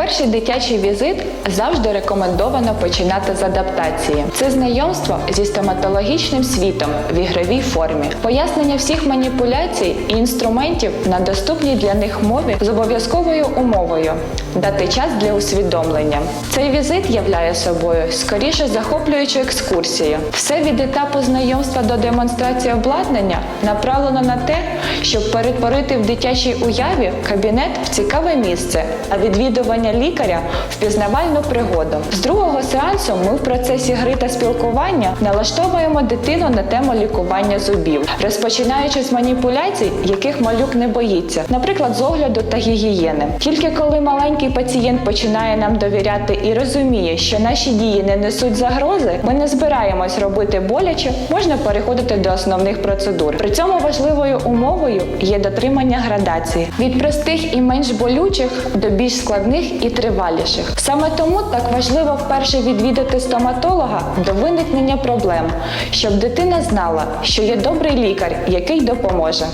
Перший дитячий візит завжди рекомендовано починати з адаптації. Це знайомство зі стоматологічним світом в ігровій формі, пояснення всіх маніпуляцій і інструментів на доступній для них мові з обов'язковою умовою дати час для усвідомлення. Цей візит являє собою скоріше захоплюючу екскурсію. Все від етапу знайомства до демонстрації обладнання направлено на те, щоб перетворити в дитячій уяві кабінет в цікаве місце, а відвідування лікаря в пізнавальну пригоду. З другого сеансу ми в процесі гри та спілкування налаштовуємо дитину на тему лікування зубів, розпочинаючи з маніпуляцій, яких малюк не боїться, наприклад, з огляду та гігієни. Тільки коли маленький пацієнт починає нам довіряти і розуміє, що наші дії не несуть загрози, ми не збираємось робити боляче, можна переходити до основних процедур. При цьому важливою умовою є дотримання градації від простих і менш болючих до більш складних і триваліших. Саме тому так важливо вперше відвідати стоматолога до виникнення проблем, щоб дитина знала, що є добрий лікар, який допоможе.